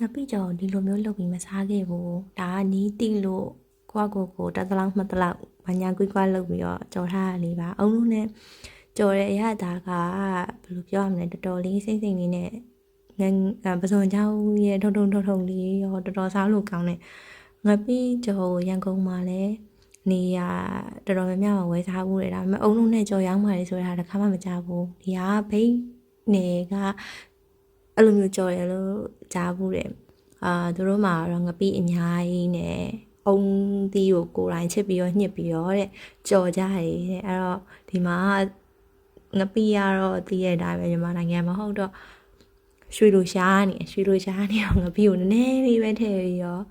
ငါပြကြောဒီလိုမျိုးလုပ်ပြီးမစားခဲ့ဘူးဒါကနီးတိလို့ကိုယ့်ကိုယ်ကိုတသလောက်မှတ်သလောက်ဘာညာကွိကွာလုပ်ပြီးတော့ကြော်ထားရလေးပါအုံလုံးနဲ့ကြော်တဲ့အရာဒါကဘယ်လိုပြောရမလဲတော်တော်လေးစိမ့်စိမ့်လေးနဲ့ငန်းပစုံချောင်းရဲ့ထုံထုံထုံထုံလေးရောတော်တော်စားလို့ကောင်းတယ်ငါပြကြော်ရန်ကုန်မှာလည်းနေရတော်တော်များများဝယ်စားဘူးလေဒါပေမဲ့အုံလုံးနဲ့ကြော်ရောင်းပါလေဆိုတာတစ်ခါမှမကြားဘူးဒီကဘိတ်နေက အဲ့လိုမျိုးကြော်ရလို့ကြားဘူးတယ်အာသူတို့မှာတော့ငပိအများကြီးနဲ့အုံသီးကိုကိုယ်တိုင်ချစ်ပြီးတော့ညှစ်ပြီးတော့တဲ့ကြော်ကြရတယ်တဲ့အဲ့တော့ဒီမှာငပိကတော့တည်ရတဲ့အတိုင်းပဲမြန်မာနိုင်ငံမှာဟုတ်တော့ရွှေလိုရှားနေရွှေလိုရှားနေတော့ငပိကိုနည်းနည်းလေးပဲထည့်ပြီးတော့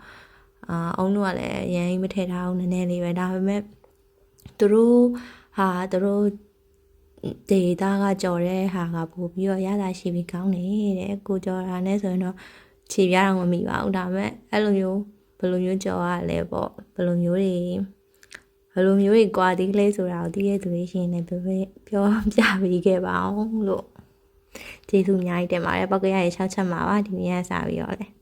အာအုံတို့ကလည်းအရင်မထည့်ထားအောင်နည်းနည်းလေးပဲဒါပေမဲ့သူတို့ဟာသူတို့ ဒေတာကကြော်တဲ့ဟာကပို့ပြီးတော့ရတာရှိပြီးကောင်းတယ်တဲ့ကိုကြော်တာနဲ့ဆိုရင်တော့ခြေပြားတော့မမိပါဘူးဒါပေမဲ့အဲ့လိုမျိုးဘယ်လိုမျိုးကြော်ရလဲပေါ့ဘယ်လိုမျိုးတွေဘယ်လိုမျိုးတွေကြွားသေးလဲဆိုတာကိုသိရသူတွေရှင်လည်းပြောပြောပြပေးခဲ့ပါအောင်လို့ကျေးဇူးအများကြီးတင်ပါတယ်ပောက်ကရရဲ့၆ချက်မှာပါဒီနေ့ကစပြီးတော့လေ။